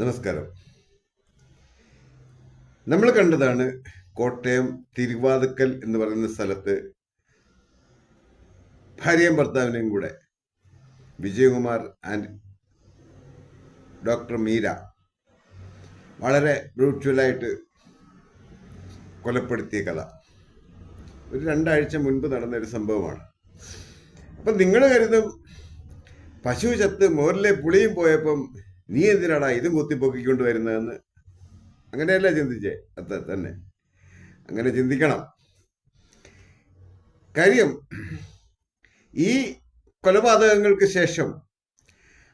നമസ്കാരം. നമ്മൾ കണ്ടതാണ് കോട്ടയം തിരുവാതുക്കൽ എന്ന് പറയുന്ന സ്ഥലത്ത് ഭാര്യയും ഭർത്താവിനെയും കൂടെ വിജയകുമാർ ആൻഡ് ഡോക്ടർ മീര വളരെ ബ്രൂച്വലായിട്ട് കൊലപ്പെടുത്തിയ കഥ. ഒരു രണ്ടാഴ്ച മുൻപ് നടന്ന ഒരു സംഭവമാണ്. അപ്പം നിങ്ങൾ കരുതും പശു ചത്ത് മോരിലെ പുളിയും പോയപ്പം നീ എന്തിനാടാ ഇതും കുത്തിപ്പൊക്കിക്കൊണ്ട് വരുന്നതെന്ന്? അങ്ങനെയല്ല ചിന്തിച്ചേ? അത്ര തന്നെ. അങ്ങനെ ചിന്തിക്കണം. കാര്യം ഈ കൊലപാതകങ്ങൾക്ക് ശേഷം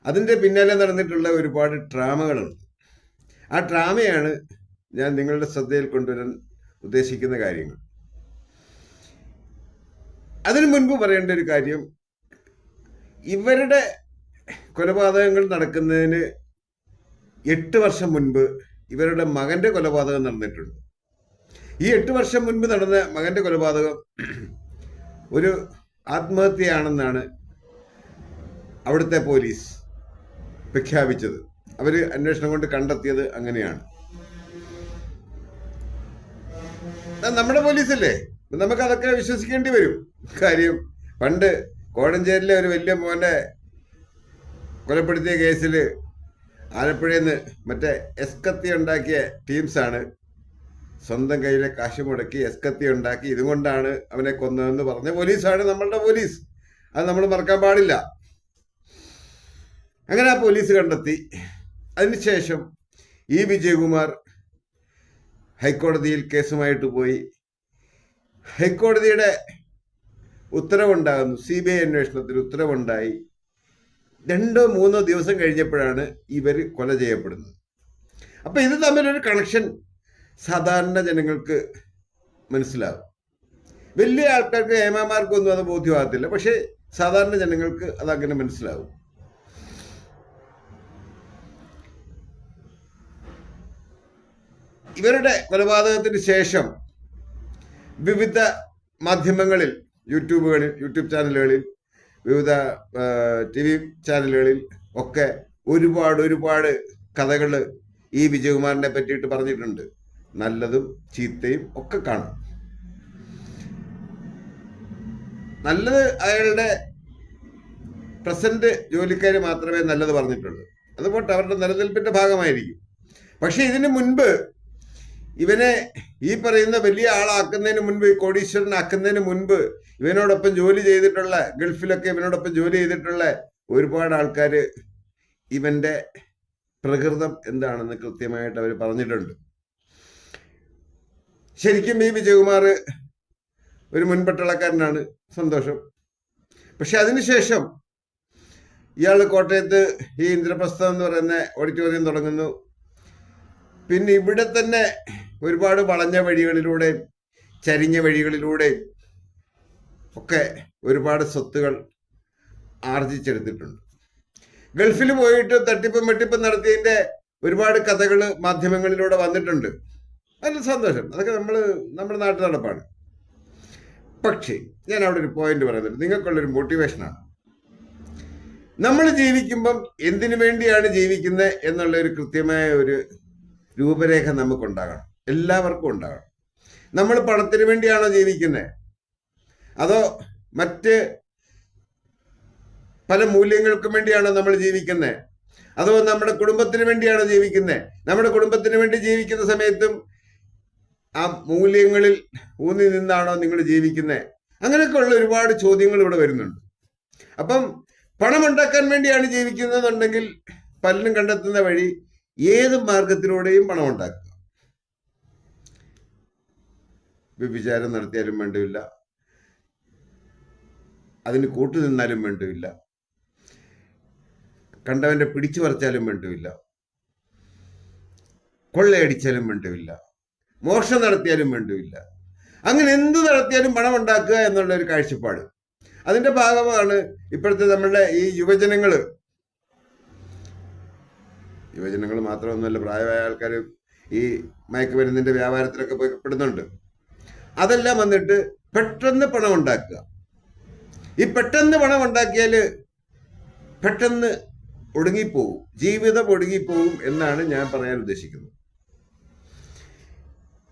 അതിന്റെ പിന്നാലെ നടന്നിട്ടുള്ള ഒരുപാട് ഡ്രാമകളുണ്ട്. ആ ഡ്രാമയാണ് ഞാൻ നിങ്ങളുടെ ശ്രദ്ധയിൽ കൊണ്ടുവരാൻ ഉദ്ദേശിക്കുന്ന കാര്യങ്ങൾ. അതിനു മുൻപ് പറയേണ്ട ഒരു കാര്യം ഇവരുടെ കൊലപാതകങ്ങൾ നടക്കുന്നതിന് എട്ട് വർഷം മുൻപ് ഇവരുടെ മകന്റെ കൊലപാതകം നടന്നിട്ടുണ്ട്. ഈ എട്ട് വർഷം മുൻപ് നടന്ന മകന്റെ കൊലപാതകം ഒരു ആത്മഹത്യയാണെന്നാണ് അവിടുത്തെ പോലീസ് പ്രഖ്യാപിച്ചത്. അവർ അന്വേഷണം കൊണ്ട് കണ്ടെത്തിയത് അങ്ങനെയാണ്. നമ്മുടെ പോലീസല്ലേ? നമുക്ക് അതൊക്കെ വിശ്വസിക്കേണ്ടി വരും. കാര്യം പണ്ട് കോടഞ്ചേരിലെ ഒരു വലിയ മോനെ കൊലപ്പെടുത്തിയ കേസിൽ ആലപ്പുഴയിൽ നിന്ന് മറ്റേ എസ്കത്തി ഉണ്ടാക്കിയ ടീംസാണ് സ്വന്തം കയ്യിലെ കാശ് മുടക്കി എസ്കത്തി ഉണ്ടാക്കി. ഇതുകൊണ്ടാണ് അവനെ കൊന്നതെന്ന് പറഞ്ഞ പോലീസാണ് നമ്മളുടെ പോലീസ്. അത് നമ്മൾ മറക്കാൻ പാടില്ല. അങ്ങനെ ആ പോലീസ് കണ്ടെത്തി. അതിനുശേഷം ഇ വിജയകുമാർ ഹൈക്കോടതിയിൽ കേസുമായിട്ട് പോയി. ഹൈക്കോടതിയുടെ ഉത്തരവുണ്ടാകുന്നു. സി ബി ഐ അന്വേഷണത്തിൽ ഉത്തരവുണ്ടായി. രണ്ടോ മൂന്നോ ദിവസം കഴിഞ്ഞപ്പോഴാണ് ഇവർ കൊല ചെയ്യപ്പെടുന്നത്. അപ്പം ഇത് തമ്മിലൊരു കണക്ഷൻ സാധാരണ ജനങ്ങൾക്ക് മനസ്സിലാവും. വലിയ ആൾക്കാർക്ക് ഏമാമാർക്കൊന്നും അത് ബോധ്യമാകത്തില്ല. പക്ഷേ സാധാരണ ജനങ്ങൾക്ക് അതങ്ങനെ മനസ്സിലാവും. ഇവരുടെ കൊലപാതകത്തിന് ശേഷം വിവിധ മാധ്യമങ്ങളിൽ യൂട്യൂബുകളിൽ യൂട്യൂബ് ചാനലുകളിൽ വിവിധ ടി വി ചാനലുകളിൽ ഒക്കെ ഒരുപാട് ഒരുപാട് കഥകൾ ഈ വിജയകുമാറിനെ പറ്റിയിട്ട് പറഞ്ഞിട്ടുണ്ട്. നല്ലതും ചീത്തയും ഒക്കെ കാണും. നല്ലത് അയാളുടെ പ്രസന്റ് ജോലിക്കാർ മാത്രമേ നല്ലത് പറഞ്ഞിട്ടുള്ളൂ. അതുപോലെ അവരുടെ നിലനിൽപ്പിന്റെ ഭാഗമായിരിക്കും. പക്ഷെ ഇതിനു മുൻപ് ഇവനെ ഈ പറയുന്ന വലിയ ആളാക്കുന്നതിന് മുൻപ് കോടീശ്വരനാക്കുന്നതിന് മുൻപ് ഇവനോടൊപ്പം ജോലി ചെയ്തിട്ടുള്ള ഗൾഫിലൊക്കെ ഇവനോടൊപ്പം ജോലി ചെയ്തിട്ടുള്ള ഒരുപാട് ആൾക്കാർ ഇവന്റെ പ്രകൃതം എന്താണെന്ന് കൃത്യമായിട്ട് അവർ പറഞ്ഞിട്ടുണ്ട്. ശരിക്കും ഈ വിജയകുമാർ ഒരു മുൻപട്ടളക്കാരനാണ് സന്തോഷം. പക്ഷെ അതിനുശേഷം ഇയാൾ കോട്ടയത്ത് ഈ ഇന്ദ്രപ്രസ്ഥം എന്ന് പറയുന്ന ഓഡിറ്റോറിയം തുടങ്ങുന്നു. പിന്നെ ഇവിടെ തന്നെ ഒരുപാട് വളഞ്ഞ വഴികളിലൂടെ ചരിഞ്ഞ വഴികളിലൂടെ ഒക്കെ ഒരുപാട് സ്വത്തുകൾ ആർജിച്ചെടുത്തിട്ടുണ്ട്. ഗൾഫിൽ പോയിട്ട് തട്ടിപ്പും വെട്ടിപ്പും നടത്തിയതിന്റെ ഒരുപാട് കഥകൾ മാധ്യമങ്ങളിലൂടെ വന്നിട്ടുണ്ട്. നല്ല സന്തോഷം. അതൊക്കെ നമ്മൾ നമ്മുടെ നാട്ടിൽ നടപ്പാണ്. പക്ഷേ ഞാൻ അവിടെ ഒരു പോയിന്റ് പറയുന്നുണ്ട്. നിങ്ങൾക്കുള്ളൊരു മോട്ടിവേഷനാണ് നമ്മൾ ജീവിക്കുമ്പം എന്തിനു വേണ്ടിയാണ് ജീവിക്കുന്നത് എന്നുള്ള ഒരു കൃത്യമായ ഒരു രൂപരേഖ നമുക്കുണ്ടാകണം. എല്ലാവർക്കും ഉണ്ടാകണം. നമ്മൾ പണത്തിന് വേണ്ടിയാണോ ജീവിക്കുന്നത് അതോ മറ്റ് പല മൂല്യങ്ങൾക്കും വേണ്ടിയാണോ നമ്മൾ ജീവിക്കുന്നത് അതോ നമ്മുടെ കുടുംബത്തിന് വേണ്ടിയാണോ ജീവിക്കുന്നത് നമ്മുടെ കുടുംബത്തിന് വേണ്ടി ജീവിക്കുന്ന സമയത്തും ആ മൂല്യങ്ങളിൽ ഊന്നി നിന്നാണോ നിങ്ങൾ ജീവിക്കുന്നത് അങ്ങനെയൊക്കെ ഉള്ള ഒരുപാട് ചോദ്യങ്ങൾ ഇവിടെ വരുന്നുണ്ട്. അപ്പം പണം ഉണ്ടാക്കാൻ വേണ്ടിയാണ് ജീവിക്കുന്നതെന്നുണ്ടെങ്കിൽ പലരും കണ്ടെത്തുന്ന വഴി ഏത് മാർഗത്തിലൂടെയും പണം ഉണ്ടാക്കുക. വിചാരം നടത്തിയാലും വേണ്ടില്ല. അതിന് കൂട്ടു നിന്നാലും വേണ്ടില്ല കണ്ടവന്റെ പിടിച്ചു പറിച്ചാലും വേണ്ടില്ല കൊള്ളയടിച്ചാലും വേണ്ടില്ല മോഷണം നടത്തിയാലും വേണ്ടില്ല അങ്ങനെ എന്ത് നടത്തിയാലും പണം ഉണ്ടാക്കുക എന്നുള്ള ഒരു കാഴ്ചപ്പാട്. അതിന്റെ ഭാഗമാണ് ഇപ്പോഴത്തെ നമ്മളുടെ ഈ യുവജനങ്ങൾ. യുവജനങ്ങൾ മാത്രമൊന്നുമല്ല പ്രായമായ ആൾക്കാർ ഈ മയക്കുമരുന്നിന്റെ വ്യാപാരത്തിലൊക്കെ പോയി പെടുന്നുണ്ട്. അതെല്ലാം വന്നിട്ട് പെട്ടെന്ന് പണം ഉണ്ടാക്കുക ഈ പെട്ടെന്ന് പണം ഉണ്ടാക്കിയാൽ പെട്ടെന്ന് ഒടുങ്ങിപ്പോവും. ജീവിതം ഒടുങ്ങിപ്പോവും എന്നാണ് ഞാൻ പറയാൻ ഉദ്ദേശിക്കുന്നത്.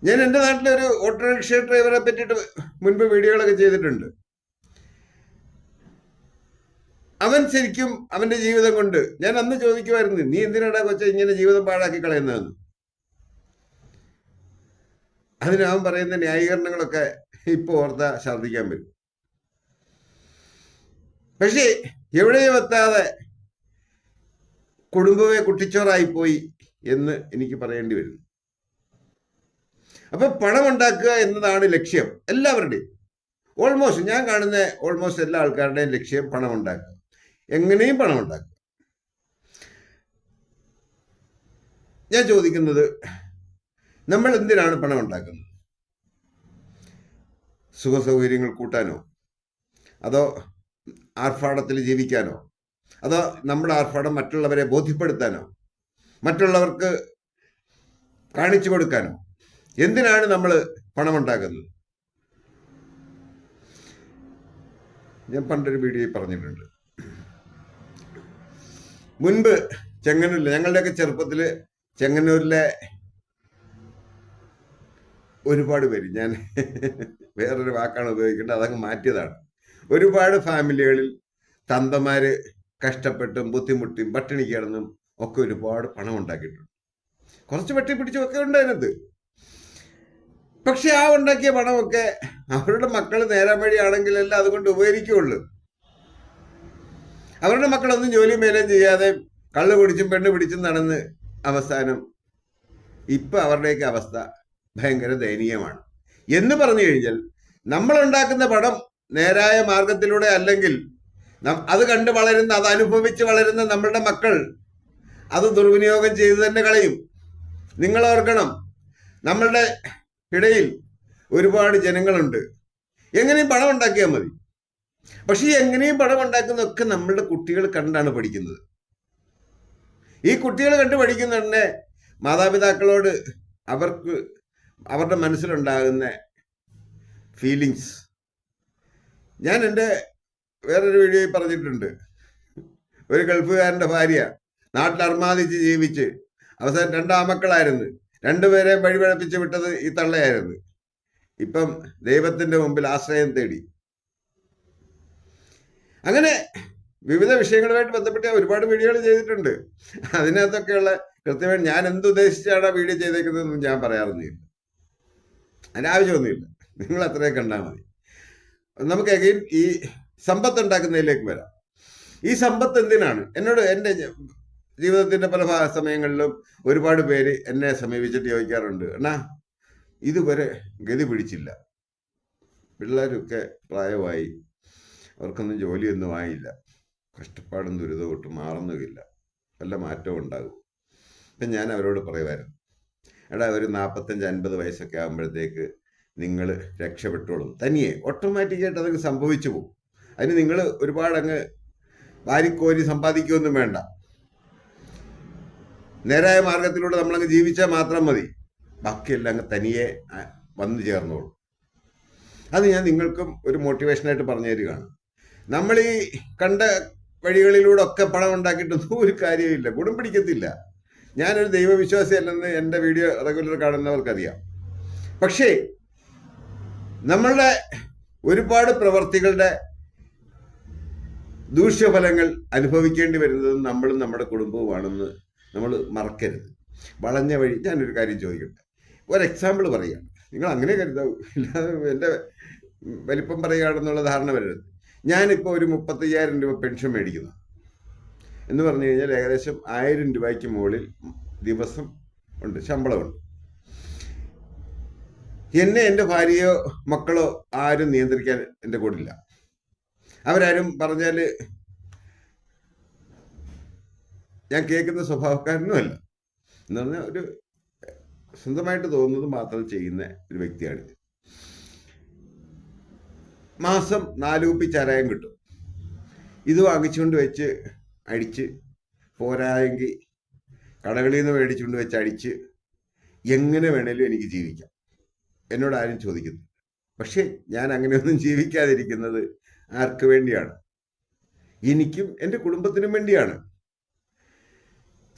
ഞാൻ എന്റെ നാട്ടിലെ ഒരു ഓട്ടോറിക്ഷ ഡ്രൈവറെ പറ്റിയിട്ട് മുൻപ് വീഡിയോകളൊക്കെ ചെയ്തിട്ടുണ്ട്. അവൻ ശരിക്കും അവന്റെ ജീവിതം കൊണ്ട് ഞാൻ അന്ന് ചോദിക്കുമായിരുന്നു നീ എന്തിനാടാ കൊച്ച ഇങ്ങനെ ജീവിതം പാഴാക്കി കളയുന്നതെന്ന്? അതിനവൻ പറയുന്ന ന്യായീകരണങ്ങളൊക്കെ ഇപ്പൊ ഓർത്താ ഛർദ്ദിക്കാൻ വരും പക്ഷേ എവിടെയും എത്താതെ കുടുംബമേ കുട്ടിച്ചോറായിപ്പോയി എന്ന് എനിക്ക് പറയേണ്ടി വരുന്നു. അപ്പൊ പണം ഉണ്ടാക്കുക എന്നതാണ് ലക്ഷ്യം എല്ലാവരുടെയും. ഓൾമോസ്റ്റ് ഞാൻ കാണുന്ന ഓൾമോസ്റ്റ് എല്ലാ ആൾക്കാരുടെയും ലക്ഷ്യം പണം ഉണ്ടാക്കുക. എങ്ങനെയും പണം ഉണ്ടാക്കുക. ഞാൻ ചോദിക്കുന്നത് നമ്മൾ എന്തിനാണ് പണം ഉണ്ടാക്കുന്നത്? സുഖസൗകര്യങ്ങൾ കൂട്ടാനോ? അതോ ആർഭാടത്തിൽ ജീവിക്കാനോ? അതോ നമ്മുടെ ആർഭാടം മറ്റുള്ളവരെ ബോധ്യപ്പെടുത്താനോ? മറ്റുള്ളവർക്ക് കാണിച്ചു കൊടുക്കാനോ? എന്തിനാണ് നമ്മൾ പണം ഉണ്ടാക്കുന്നത് ഞാൻ പണ്ടൊരു വീഡിയോയിൽ പറഞ്ഞിട്ടുണ്ട്. മുൻപ് ചെങ്ങന്നൂരിൽ ഞങ്ങളുടെയൊക്കെ ചെറുപ്പത്തിൽ ചെങ്ങന്നൂരിലെ ഒരുപാട് പേര് ഞാൻ വേറൊരു വാക്കാണ് ഉപയോഗിക്കേണ്ടത് അതങ്ങ് മാറ്റിയതാണ്. ഒരുപാട് ഫാമിലികളിൽ തന്തമാര് കഷ്ടപ്പെട്ടും ബുദ്ധിമുട്ടിയും പട്ടിണി കിടന്നും ഒക്കെ ഒരുപാട് പണം ഉണ്ടാക്കിയിട്ടുണ്ട്. കുറച്ച് വെട്ടി പിടിച്ചൊക്കെ ഒക്കെ ഉണ്ട് അതിനകത്ത്. പക്ഷെ ആ ഉണ്ടാക്കിയ പണമൊക്കെ അവരുടെ മക്കൾ നേരാൻ വഴിയാണെങ്കിലല്ല അതുകൊണ്ട് ഉപകരിക്കുള്ളൂ. അവരുടെ മക്കളൊന്നും ജോലി മേലും ചെയ്യാതെ കള്ള് പിടിച്ചും പെണ്ണ് പിടിച്ചും നടന്ന് അവസാനം ഇപ്പൊ അവരുടെയൊക്കെ അവസ്ഥ ഭയങ്കര ദയനീയമാണ്. എന്ന് പറഞ്ഞു കഴിഞ്ഞാൽ നമ്മൾ ഉണ്ടാക്കുന്ന പണം നേരായ മാർഗത്തിലൂടെ അല്ലെങ്കിൽ അത് കണ്ട് വളരുന്ന അത് അനുഭവിച്ച് വളരുന്ന നമ്മളുടെ മക്കൾ അത് ദുർവിനിയോഗം ചെയ്തു തന്നെ കളയും. നിങ്ങൾ ഓർക്കണം നമ്മളുടെ ഇടയിൽ ഒരുപാട് ജനങ്ങളുണ്ട്. എങ്ങനെയും പണം ഉണ്ടാക്കിയാൽ മതി. പക്ഷെ എങ്ങനെയും പണം ഉണ്ടാക്കുന്നതൊക്കെ നമ്മളുടെ കുട്ടികൾ കണ്ടാണ് പഠിക്കുന്നത്. ഈ കുട്ടികൾ കണ്ട് പഠിക്കുന്ന തന്നെ മാതാപിതാക്കളോട് അവർക്ക് അവരുടെ മനസ്സിലുണ്ടാകുന്ന ഫീലിങ്സ് ഞാൻ എന്റെ വേറൊരു വീഡിയോയിൽ പറഞ്ഞിട്ടുണ്ട്. ഒരു ഗൾഫുകാരന്റെ ഭാര്യ നാട്ടിൽ അർമാദിച്ച് ജീവിച്ച് അവസാനം രണ്ടാമക്കളായിരുന്നു രണ്ടുപേരെ വഴിപഴപ്പിച്ച് വിട്ടത് ഈ തള്ളയായിരുന്നു. ഇപ്പം ദൈവത്തിന്റെ മുമ്പിൽ ആശ്രയം തേടി. അങ്ങനെ വിവിധ വിഷയങ്ങളുമായിട്ട് ബന്ധപ്പെട്ട് ഒരുപാട് വീഡിയോകൾ ചെയ്തിട്ടുണ്ട്. അതിനകത്തൊക്കെയുള്ള കൃത്യമായി ഞാൻ എന്തുദ്ദേശിച്ചാണ് ആ വീഡിയോ ചെയ്തേക്കുന്നതെന്ന് ഞാൻ പറയാറൊന്നുമില്ല. അതിന് ആവശ്യമൊന്നുമില്ല. നിങ്ങൾ അത്രയും കണ്ടാൽ മതി. നമുക്ക് അഗൈൻ ഈ സമ്പത്ത് ഉണ്ടാക്കുന്നതിലേക്ക് വരാം. ഈ സമ്പത്ത് എന്തിനാണ്? എന്നോട് എന്റെ ജീവിതത്തിന്റെ പല സമയങ്ങളിലും ഒരുപാട് പേര് എന്നെ സമീപിച്ചിട്ട് ചോദിക്കാറുണ്ട്. എന്നാ ഇതുവരെ ഗതി പിടിച്ചില്ല. പിള്ളേരൊക്കെ പ്രായമായി അവർക്കൊന്നും ജോലിയൊന്നും ആയില്ല. കഷ്ടപ്പാടും ദുരിതവും ഒട്ടും മാറുന്നുമില്ല. വല്ല മാറ്റവും ഉണ്ടാകും. അപ്പം ഞാൻ അവരോട് പറയുമായിരുന്നു. എടാ ഒരു നാൽപ്പത്തഞ്ച് അൻപത് വയസ്സൊക്കെ ആകുമ്പോഴത്തേക്ക് നിങ്ങൾ രക്ഷപ്പെട്ടോളും. തനിയെ ഓട്ടോമാറ്റിക്കായിട്ട് അതൊക്കെ സംഭവിച്ചു പോകും. അതിന് നിങ്ങൾ ഒരുപാട് അങ്ങ് വാരിക്കോരി സമ്പാദിക്കുകയൊന്നും വേണ്ട. നേരായ മാർഗത്തിലൂടെ നമ്മളങ്ങ് ജീവിച്ചാൽ മാത്രം മതി. ബാക്കിയെല്ലാം അങ്ങ് തനിയെ വന്നു ചേർന്നോളൂ. അത് ഞാൻ നിങ്ങൾക്കും ഒരു മോട്ടിവേഷനായിട്ട് പറഞ്ഞു തരികയാണ്. നമ്മൾ ഈ കണ്ട വഴികളിലൂടെ ഒക്കെ പണം ഉണ്ടാക്കിയിട്ടൊന്നും ഒരു കാര്യമില്ല ഗുണം പിടിക്കത്തില്ല. ഞാനൊരു ദൈവവിശ്വാസി അല്ലെന്ന് എന്റെ വീഡിയോ റെഗുലർ കാണുന്നവർക്കറിയാം. പക്ഷേ നമ്മളുടെ ഒരുപാട് പ്രവർത്തികളുടെ ദൂഷ്യഫലങ്ങൾ അനുഭവിക്കേണ്ടി വരുന്നത് നമ്മളും നമ്മുടെ കുടുംബവുമാണെന്ന് നമ്മൾ മറക്കരുത്. വളഞ്ഞ വഴി ഞാനൊരു കാര്യം ചോദിക്കട്ടെ? ഒരു എക്സാമ്പിൾ പറയാം. നിങ്ങൾ അങ്ങനെ കരുതാവൂ. ഇല്ലാതെ എന്റെ വലിപ്പം പറയുകയാണെന്നുള്ള ധാരണ വരരുത്. ഞാനിപ്പോൾ ഒരു മുപ്പത്തയ്യായിരം രൂപ പെൻഷൻ മേടിക്കുന്നു. എന്ന് പറഞ്ഞു കഴിഞ്ഞാൽ ഏകദേശം ആയിരം രൂപയ്ക്ക് മുകളിൽ ദിവസം ഉണ്ട് ശമ്പളമുണ്ട്. എന്നെ എന്റെ ഭാര്യയോ മക്കളോ ആരും നിയന്ത്രിക്കാൻ എന്റെ ഇല്ല അവരാരും പറഞ്ഞാൽ ഞാൻ കേൾക്കുന്ന സ്വഭാവക്കാരനുമല്ല എന്ന് പറഞ്ഞാൽ ഒരു സ്വന്തമായിട്ട് തോന്നുന്നത് മാത്രം ചെയ്യുന്ന ഒരു വ്യക്തിയാണ്. മാസം നാല് കുപ്പി ചരായം കിട്ടും. ഇത് വാങ്ങിച്ചുകൊണ്ട് വെച്ച് അടിച്ച് പോരായെങ്കിൽ കടകളിൽ നിന്ന് മേടിച്ചുകൊണ്ട് വെച്ച് അടിച്ച് എങ്ങനെ വേണേലും എനിക്ക് ജീവിക്കാം. എന്നോട് ആരും ചോദിക്കുന്നു പക്ഷേ ഞാൻ അങ്ങനെയൊന്നും ജീവിക്കാതിരിക്കുന്നത് ആർക്ക് വേണ്ടിയാണ്? എനിക്കും എന്റെ കുടുംബത്തിനും വേണ്ടിയാണ്.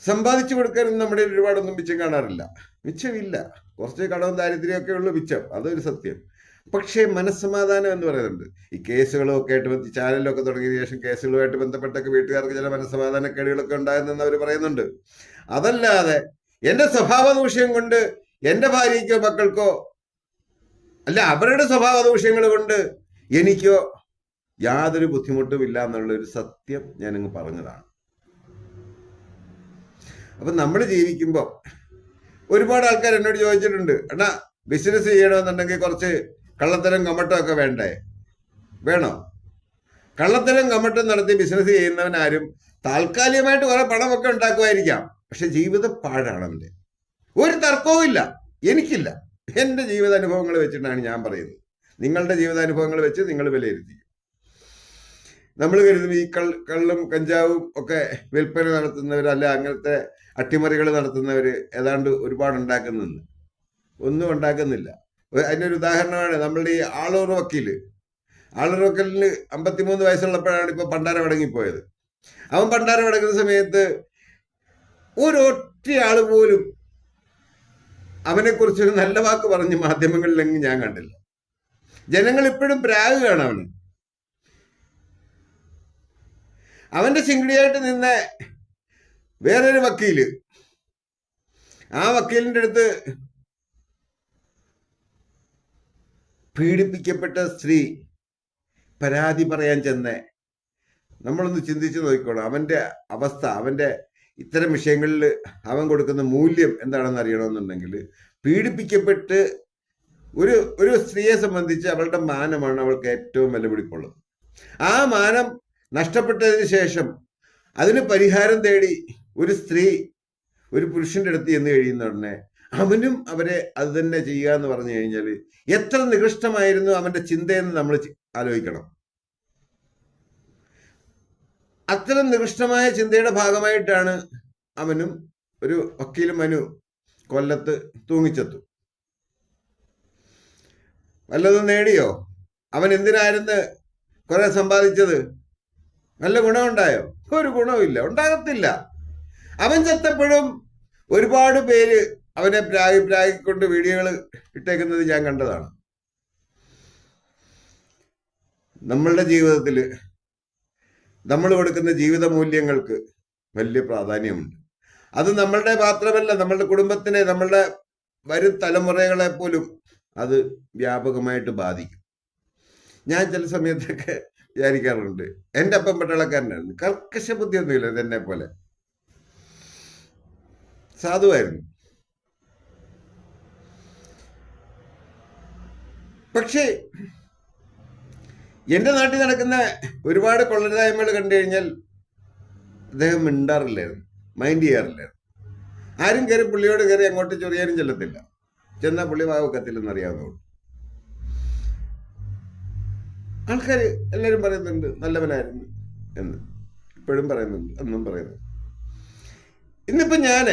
സമ്പാദിച്ചു കൊടുക്കാനും നമ്മുടെ ഒരുപാടൊന്നും മിച്ചം കാണാറില്ല. മിച്ചമില്ല. കുറച്ച് കടവും ദാരിദ്ര്യമൊക്കെ ഉള്ളു മിച്ചം. അതൊരു സത്യം. പക്ഷേ മനസ്സമാധാനം എന്ന് പറയുന്നുണ്ട്. ഈ കേസുകളൊക്കെ ആയിട്ട് ചാനലൊക്കെ തുടങ്ങിയ ശേഷം കേസുകളുമായിട്ട് ബന്ധപ്പെട്ടൊക്കെ വീട്ടുകാർക്ക് ചില മനസ്സമാധാനക്കേടുകളൊക്കെ ഉണ്ടായെന്ന് അവർ പറയുന്നുണ്ട്. അതല്ലാതെ എന്റെ സ്വഭാവ ദൂഷ്യം കൊണ്ട് എന്റെ ഭാര്യയ്ക്കോ മക്കൾക്കോ അല്ല അവരുടെ സ്വഭാവ ദോഷങ്ങൾ കൊണ്ട് എനിക്കോ യാതൊരു ബുദ്ധിമുട്ടും ഇല്ല എന്നുള്ള ഒരു സത്യം അങ്ങ് പറഞ്ഞതാണ്. അപ്പൊ നമ്മൾ ജീവിക്കുമ്പോൾ ഒരുപാട് ആൾക്കാർ എന്നോട് ചോദിച്ചിട്ടുണ്ട് അണ്ണാ ബിസിനസ് ചെയ്യണമെന്നുണ്ടെങ്കിൽ കുറച്ച് കള്ളത്തരം കമ്മട്ടം ഒക്കെ വേണ്ടേ? വേണോ? കള്ളത്തരം കമ്മട്ടം നടത്തി ബിസിനസ് ചെയ്യുന്നവനാരും താൽക്കാലികമായിട്ട് കുറെ പണമൊക്കെ ഉണ്ടാക്കുമായിരിക്കാം പക്ഷെ ജീവിതം പാഴാണ് അവന്റെ ഒരു തർക്കവും ഇല്ല എനിക്കില്ല. എന്റെ ജീവിതാനുഭവങ്ങൾ വെച്ചിട്ടാണ് ഞാൻ പറയുന്നത്. നിങ്ങളുടെ ജീവിതാനുഭവങ്ങൾ വെച്ച് നിങ്ങൾ വിലയിരുത്തി നമ്മൾ കരുതും ഈ കൾ കള്ളും കഞ്ചാവും ഒക്കെ വിൽപ്പന നടത്തുന്നവർ അല്ല അങ്ങനത്തെ അട്ടിമറികൾ നടത്തുന്നവർ ഏതാണ്ട് ഒരുപാട് ഉണ്ടാക്കുന്നെന്ന് ഒന്നും ഉണ്ടാക്കുന്നില്ല. അതിനൊരു ഉദാഹരണമാണ് നമ്മളുടെ ഈ ആളൂർ വക്കീൽ ആളൂർ വക്കീലിന് അമ്പത്തിമൂന്ന് വയസ്സുള്ളപ്പോഴാണ് ഇപ്പൊ പണ്ടാരം അടങ്ങിപ്പോയത്. അവൻ പണ്ടാരം അടങ്ങുന്ന സമയത്ത് ഒരൊറ്റയാൾ പോലും അവനെക്കുറിച്ചൊരു നല്ല വാക്ക് പറഞ്ഞ് മാധ്യമങ്ങളിലെങ്കിൽ ഞാൻ കണ്ടില്ല. ജനങ്ങൾ ഇപ്പോഴും പ്രാഗുകയാണ് അവന്. അവന്റെ ചിങ്കിടിയായിട്ട് നിന്ന വേറൊരു വക്കീൽ. ആ വക്കീലിന്റെ അടുത്ത് പീഡിപ്പിക്കപ്പെട്ട സ്ത്രീ പരാതി പറയാൻ ചെന്ന. നമ്മളൊന്ന് ചിന്തിച്ചു നോക്കിക്കോളാം. അവന്റെ അവസ്ഥ അവന്റെ ഇത്തരം വിഷയങ്ങളിൽ അവൻ കൊടുക്കുന്ന മൂല്യം എന്താണെന്ന് അറിയണമെന്നുണ്ടെങ്കിൽ പീഡിപ്പിക്കപ്പെട്ട് ഒരു ഒരു സ്ത്രീയെ സംബന്ധിച്ച് അവളുടെ മാനമാണ് അവൾക്ക് ഏറ്റവും വിലപിടിപ്പുള്ളത് ആ മാനം നഷ്ടപ്പെട്ടതിന് ശേഷം അതിന് പരിഹാരം തേടി ഒരു സ്ത്രീ ഒരു പുരുഷന്റെ അടുത്ത് ചെന്ന് കഴിയുന്ന ഉടനെ അവനും അവരെ അത് തന്നെ ചെയ്യുക എന്ന് പറഞ്ഞു കഴിഞ്ഞാൽ എത്ര നികൃഷ്ടമായിരുന്നു അവന്റെ ചിന്തയെന്ന് നമ്മൾ ആലോചിക്കണം. അത്തരം നികൃഷ്ടമായ ചിന്തയുടെ ഭാഗമായിട്ടാണ് അവനും ഒരു വക്കീലും മനു കൊല്ലത്ത് തൂങ്ങിച്ചെത്തു. വല്ലതും നേടിയോ? അവൻ എന്തിനായിരുന്നു കുറെ സമ്പാദിച്ചത്? നല്ല ഗുണമുണ്ടായോ? ഒരു ഗുണവുമില്ല ഉണ്ടാകത്തില്ല. അവൻ ചത്തപ്പോഴും ഒരുപാട് പേര് അവനെ പ്രാഗി പ്രാഗിക്കൊണ്ട് വീഡിയോകൾ ഇട്ടേക്കുന്നത് ഞാൻ കണ്ടതാണ്. നമ്മളുടെ ജീവിതത്തിൽ നമ്മൾ കൊടുക്കുന്ന ജീവിത മൂല്യങ്ങൾക്ക് വലിയ പ്രാധാന്യമുണ്ട്. അത് നമ്മളുടെ മാത്രമല്ല നമ്മളുടെ കുടുംബത്തിനെ നമ്മളുടെ വരും തലമുറകളെ പോലും അത് വ്യാപകമായിട്ട് ബാധിക്കും. ഞാൻ ചില സമയത്തൊക്കെ വിചാരിക്കാറുണ്ട് എന്റെ അപ്പം പട്ടാളക്കാരനായിരുന്നു. കർക്കശ ബുദ്ധിയൊന്നുമില്ല ഇതെന്നെ പോലെ. സാധുവായിരുന്നു. പക്ഷേ എന്റെ നാട്ടിൽ നടക്കുന്ന ഒരുപാട് കൊള്ളരുതായ്മകൾ കണ്ടു കഴിഞ്ഞാൽ അദ്ദേഹം മിണ്ടാറില്ലായിരുന്നു മൈൻഡ് ചെയ്യാറില്ലായിരുന്നു ആരും കയറി പുള്ളിയോട് കയറി അങ്ങോട്ട് ചൊറിയാനും ചെല്ലത്തില്ല. ചെന്നാൽ പുള്ളി വാവക്കത്തില്ലെന്ന് അറിയാവുന്നതുകൊണ്ട് ആൾക്കാർ എല്ലാവരും പറയുന്നുണ്ട് നല്ലവനായിരുന്നു എന്ന്. ഇപ്പോഴും പറയുന്നുണ്ട് എന്നും പറയുന്നു. ഇന്നിപ്പോ ഞാൻ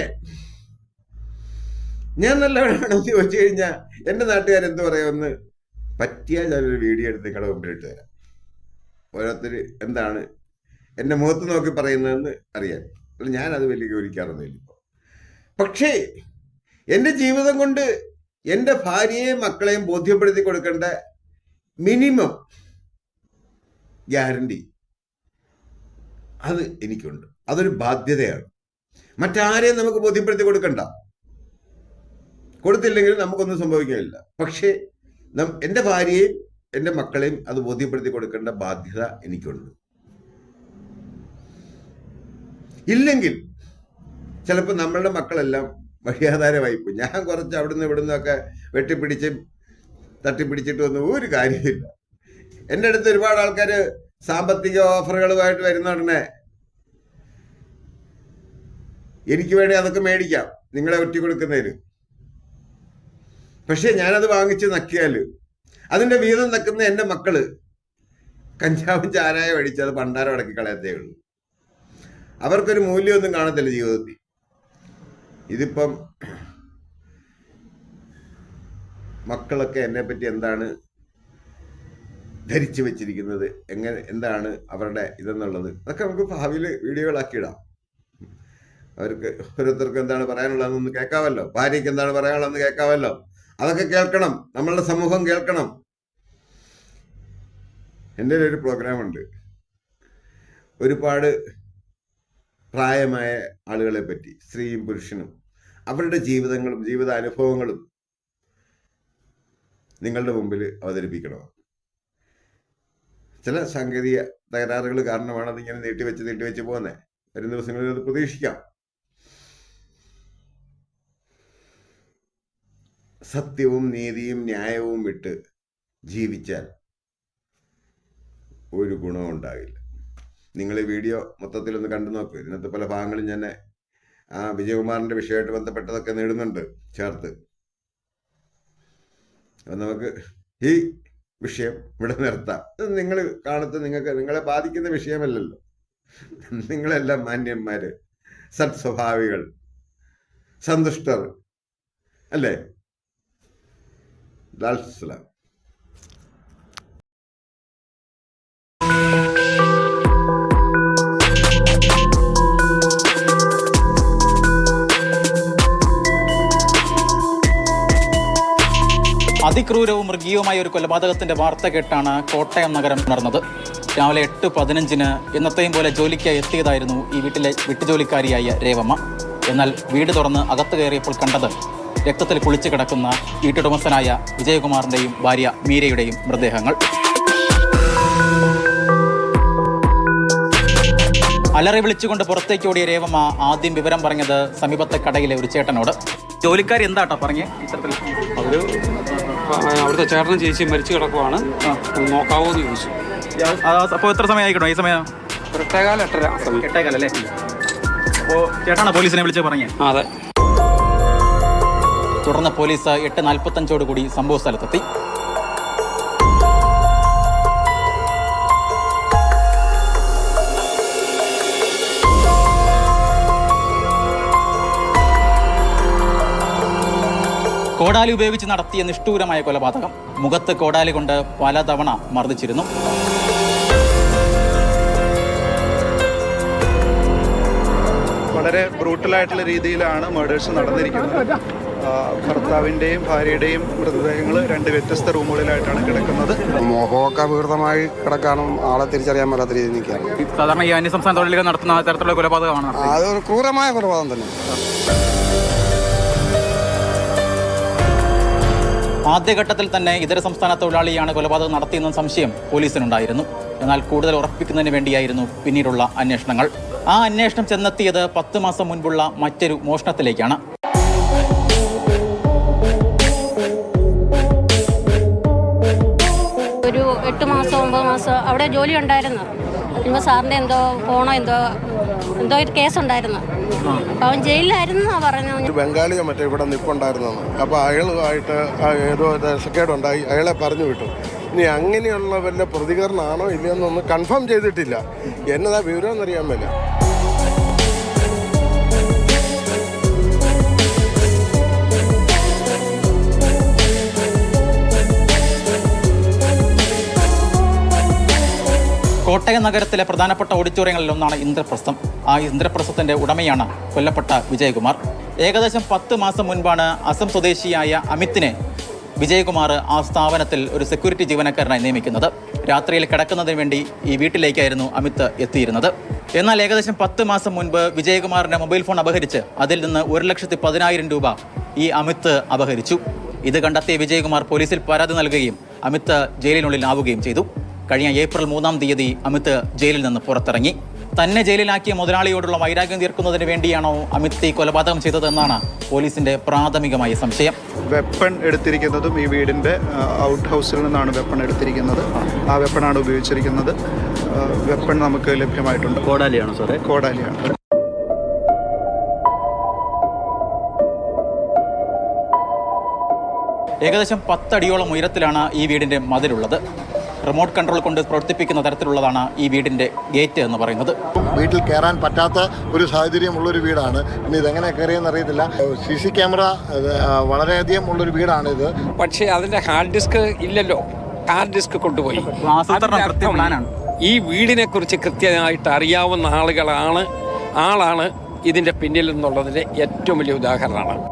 ഞാൻ നല്ലവനാണെന്ന് ചോദിച്ചു കഴിഞ്ഞാൽ എന്റെ നാട്ടുകാരെന്ത് പറയുമെന്ന് പറ്റിയാൽ ഞാനൊരു വീഡിയോ എടുത്ത് നിങ്ങളുടെ മുമ്പിലിട്ട് തരാം. ഓരോരുത്തർ എന്താണ് എന്റെ മുഖത്ത് നോക്കി പറയുന്നതെന്ന് അറിയാൻ. അല്ല ഞാനത് വലിയ ഗൗരിക്കാറൊന്നുമില്ല ഇപ്പോൾ പക്ഷേ എന്റെ ജീവിതം കൊണ്ട് എന്റെ ഭാര്യയെയും മക്കളെയും ബോധ്യപ്പെടുത്തി കൊടുക്കേണ്ട മിനിമം ഗ്യാരണ്ടി അത് എനിക്കുണ്ട്. അതൊരു ബാധ്യതയാണ്. മറ്റാരെയും നമുക്ക് ബോധ്യപ്പെടുത്തി കൊടുക്കണ്ട. കൊടുത്തില്ലെങ്കിൽ നമുക്കൊന്നും സംഭവിക്കില്ല പക്ഷേ എന്റെ ഭാര്യയെയും എന്റെ മക്കളെയും അത് ബോധ്യപ്പെടുത്തി കൊടുക്കേണ്ട ബാധ്യത എനിക്കുണ്ട്. ഇല്ലെങ്കിൽ ചിലപ്പോൾ നമ്മളുടെ മക്കളെല്ലാം വഴിയാധാരമായി പോകും ഞാൻ കുറച്ച് അവിടുന്ന് ഇവിടുന്ന് ഒക്കെ വെട്ടിപ്പിടിച്ച് തട്ടിപ്പിടിച്ചിട്ട് ഒന്നും ഒരു കാര്യമില്ല. എന്റെ അടുത്ത് ഒരുപാട് ആൾക്കാർ സാമ്പത്തിക ഓഫറുകളുമായിട്ട് വരുന്ന ഉടനെ എനിക്ക് വേണ്ടി അതൊക്കെ മേടിക്കാം നിങ്ങളെ ഒറ്റ കൊടുക്കുന്നതിന്. പക്ഷെ ഞാനത് വാങ്ങിച്ച് നക്കിയാൽ അതിന്റെ വീതം നിൽക്കുന്ന എന്റെ മക്കൾ കഞ്ചാവും ചാരായ അടിച്ച് അത് പണ്ടാരം അടക്കി കളയത്തേ ഉള്ളൂ. അവർക്കൊരു മൂല്യമൊന്നും കാണത്തില്ല ജീവിതത്തിൽ. ഇതിപ്പം മക്കളൊക്കെ എന്നെ പറ്റി എന്താണ് ധരിച്ചു വെച്ചിരിക്കുന്നത്? എങ്ങനെ എന്താണ് അവരുടെ ഇതെന്നുള്ളത്? അതൊക്കെ നമുക്ക് ഭാവിയിൽ വീഡിയോകളാക്കി ഇടാം അവർക്ക് ഓരോരുത്തർക്കും എന്താണ് പറയാനുള്ളതെന്ന് കേൾക്കാമല്ലോ. ഭാര്യയ്ക്ക് എന്താണ് പറയാനുള്ളതെന്ന് കേൾക്കാമല്ലോ. അതൊക്കെ കേൾക്കണം. നമ്മളുടെ സമൂഹം കേൾക്കണം. എന്റെ ഒരു പ്രോഗ്രാം ഉണ്ട്. ഒരുപാട് പ്രായമായ ആളുകളെ പറ്റി സ്ത്രീയും പുരുഷനും അവരുടെ ജീവിതങ്ങളും ജീവിത അനുഭവങ്ങളും നിങ്ങളുടെ മുമ്പിൽ അവതരിപ്പിക്കണം? ചില സാങ്കേതിക തകരാറുകൾ കാരണമാണ് അതിങ്ങനെ നീട്ടിവെച്ച് നീട്ടിവെച്ച് പോകുന്നത്. വരും ദിവസങ്ങളിൽ അത് പ്രതീക്ഷിക്കാം. സത്യവും നീതിയും ന്യായവും വിട്ട് ജീവിച്ചാൽ ഒരു ഗുണവും ഉണ്ടാകില്ല. നിങ്ങൾ ഈ വീഡിയോ മൊത്തത്തിലൊന്ന് കണ്ടു നോക്കൂ. ഇതിനകത്ത് പല ഭാഗങ്ങളും ഞാൻ ആ വിജയകുമാറിന്റെ വിഷയമായിട്ട് ബന്ധപ്പെട്ടതൊക്കെ നേടുന്നുണ്ട്. ചേർത്ത്. അപ്പം നമുക്ക് ഈ വിഷയം ഇവിടെ നിർത്താം. ഇത് നിങ്ങൾ കാണത്ത് നിങ്ങൾക്ക് നിങ്ങളെ ബാധിക്കുന്ന വിഷയമല്ലല്ലോ. നിങ്ങളെല്ലാം മാന്യന്മാര് സത്സ്വഭാവികൾ സന്തുഷ്ടർ അല്ലേ? ദാൽസലാം അതിക്രൂരവും മൃഗീയവുമായ ഒരു കൊലപാതകത്തിന്റെ വാർത്ത കേട്ടാണ് കോട്ടയം നഗരം ഉണർന്നത്. രാവിലെ എട്ട് പതിനഞ്ചിന് എന്നത്തെയും പോലെ ജോലിക്കായി എത്തിയതായിരുന്നു ഈ വീട്ടിലെ വീട്ടുജോലിക്കാരിയായ രേവമ്മ. എന്നാൽ വീട് തുറന്ന് അകത്ത് കയറിയപ്പോൾ കണ്ടത് രക്തത്തിൽ കുളിച്ചു കിടക്കുന്ന വീട്ടുടമസ്ഥനായ വിജയകുമാറിന്റെയും ഭാര്യ മീരയുടെയും മൃതദേഹങ്ങൾ. അലറി വിളിച്ചുകൊണ്ട് പുറത്തേക്ക് ഓടിയ രേവമ്മ ആദ്യം വിവരം പറഞ്ഞത് സമീപത്തെ കടയിലെ ഒരു ചേട്ടനോട്. ജോലിക്കാർ എന്താട്ടോ പറഞ്ഞേ? ഇത്തരത്തിൽ അവർ അവിടുത്തെ ചേട്ടനും ചേച്ചി മരിച്ചു കിടക്കുവാണ്. നോക്കാവോ എന്ന് ചോദിച്ചു. അപ്പോൾ എത്ര സമയം ആയിക്കണോ ഈ സമയം? എട്ടേകാൽ എട്ടര. സമയം അപ്പോൾ ചേട്ടാണ് പോലീസിനെ വിളിച്ച് പറഞ്ഞേ? അതെ. തുടർന്ന് പോലീസ് എട്ട് നാൽപ്പത്തഞ്ചോട് കൂടി സംഭവ സ്ഥലത്തെത്തി. കോടാലി ഉപയോഗിച്ച് നടത്തിയ നിഷ്ഠൂരമായ കൊലപാതകം. മുഖത്ത് കോടാലി കൊണ്ട് പലതവണ മർദ്ദിച്ചിരുന്നു. വളരെ ബ്രൂട്ടലായിട്ടുള്ള രീതിയിലാണ് മേഡേഴ്സ് നടന്നിരിക്കുന്നത്. ഭർത്താവിന്റെയും ഭാര്യയുടെയും മൃതദേഹങ്ങൾ രണ്ട് വ്യത്യസ്ത റൂമുകളിലായിട്ടാണ് കിടക്കുന്നത്. മോഹമൊക്കെ വികൃതമായി കിടക്കാനും ആളെ തിരിച്ചറിയാൻ പറ്റാത്ത രീതിയിൽ നിൽക്കുകയാണ്. സാധാരണ ഈ അന്യസംസ്ഥാന തൊഴിലുകൾ നടത്തുന്ന തരത്തിലുള്ള കൊലപാതകമാണ് അതൊരു അത് ഒരു ക്രൂരമായ കൊലപാതകം തന്നെ. ആദ്യഘട്ടത്തിൽ തന്നെ ഇതര സംസ്ഥാന തൊഴിലാളിയാണ് കൊലപാതകം നടത്തിയെന്ന സംശയം പോലീസിനുണ്ടായിരുന്നു. എന്നാൽ കൂടുതൽ ഉറപ്പിക്കുന്നതിന് വേണ്ടിയായിരുന്നു പിന്നീടുള്ള അന്വേഷണങ്ങൾ. ആ അന്വേഷണം ചെന്നെത്തിയത് പത്ത് മാസം മുൻപുള്ള മറ്റൊരു മോഷണത്തിലേക്കാണ്. മാസം അവിടെ ജോലി ഉണ്ടായിരുന്നു. ഇനിയിപ്പോൾ സാറിന്റെ എന്തോ ഫോണോ എന്തോ എന്തോ ഒരു കേസുണ്ടായിരുന്നു. അപ്പോൾ അവൻ ജയിലിലായിരുന്നു പറഞ്ഞു ബംഗാളിയോ മറ്റേ ഇവിടെ നിൽപ്പുണ്ടായിരുന്നെന്ന് അപ്പോൾ അയാളുമായിട്ട് ഏതോ രസക്കേടുണ്ടായി അയാളെ പറഞ്ഞു വിട്ടു. ഇനി അങ്ങനെയുള്ള വല്ല പ്രതികരണമാണോ ഇല്ലയെന്നൊന്നും കൺഫേം ചെയ്തിട്ടില്ല. എന്നതാ വിവരം എന്നറിയാൻ മേല. കോട്ടയം നഗരത്തിലെ പ്രധാനപ്പെട്ട ഓഡിറ്റോറിയങ്ങളിൽ ഒന്നാണ് ഇന്ദ്രപ്രസ്ഥം. ആ ഇന്ദ്രപ്രസ്ഥത്തിന്റെ ഉടമയാണ് കൊല്ലപ്പെട്ട വിജയകുമാർ. ഏകദേശം പത്ത് മാസം മുൻപാണ് അസം സ്വദേശിയായ അമിത്തിനെ വിജയകുമാർ ആ സ്ഥാപനത്തിൽ ഒരു സെക്യൂരിറ്റി ജീവനക്കാരനായി നിയമിക്കുന്നത്. രാത്രിയിൽ കിടക്കുന്നതിന് വേണ്ടി ഈ വീട്ടിലേക്കായിരുന്നു അമിത് എത്തിയിരുന്നത്. എന്നാൽ ഏകദേശം പത്ത് മാസം മുൻപ് വിജയകുമാറിന്റെ മൊബൈൽ ഫോൺ അപഹരിച്ച് അതിൽ നിന്ന് ഒരു ലക്ഷത്തി പതിനായിരം രൂപ ഈ അമിത് അപഹരിച്ചു. ഇത് കണ്ടെത്തിയ വിജയകുമാർ പോലീസിൽ പരാതി നൽകുകയും അമിത് ജയിലിനുള്ളിലാവുകയും ചെയ്തു. കഴിഞ്ഞ ഏപ്രിൽ മൂന്നാം തീയതി അമിത് ജയിലിൽ നിന്ന് പുറത്തിറങ്ങി. തന്നെ ജയിലിലാക്കിയ മുതലാളിയോടുള്ള വൈരാഗ്യം തീർക്കുന്നതിന് വേണ്ടിയാണോ അമിത് ഈ കൊലപാതകം ചെയ്തതെന്നാണ് പോലീസിന്റെ പ്രാഥമികമായ സംശയം. വെപ്പൺ എടുത്തിരിക്കുന്നതും ഈ വീടിന്റെ ഔട്ട് ഹൗസിൽ നിന്നാണ് വെപ്പൺ എടുത്തിരിക്കുന്നത്. ആ വെപ്പണാണ് ഉപയോഗിച്ചിരിക്കുന്നത്. വെപ്പൺ നമുക്ക് ലഭ്യമായിട്ടുണ്ട്. കോടാലിയാണോ സാറേ? കോടാലിയാണ്. ഏകദേശം പത്തടിയോളം ഉയരത്തിലാണ് ഈ വീടിന്റെ മതിലുള്ളത്. റിമോട്ട് കൺട്രോൾ കൊണ്ട് പ്രവർത്തിപ്പിക്കുന്ന തരത്തിലുള്ളതാണ് ഈ വീടിന്റെ ഗേറ്റ് എന്ന് പറയുന്നത്. വീട്ടിൽ കയറാൻ പറ്റാത്ത ഒരു സാഹചര്യമുള്ള ഒരു വീടാണ്. ഇനി ഇതെങ്ങനെ കയറിയെന്ന് അറിയത്തില്ല. സി സി ക്യാമറ വളരെയധികം ഉള്ളൊരു വീടാണിത്. പക്ഷേ അതിന്റെ ഹാർഡ് ഡിസ്ക് ഇല്ലല്ലോ. ഹാർഡ് ഡിസ്ക് കൊണ്ടുപോയി. ഈ വീടിനെ കുറിച്ച് കൃത്യമായിട്ട് അറിയാവുന്ന ആളുകളാണ് ആളാണ് ഇതിന്റെ പിന്നിൽ നിന്നുള്ളതിന്റെ ഏറ്റവും വലിയ ഉദാഹരണമാണ്.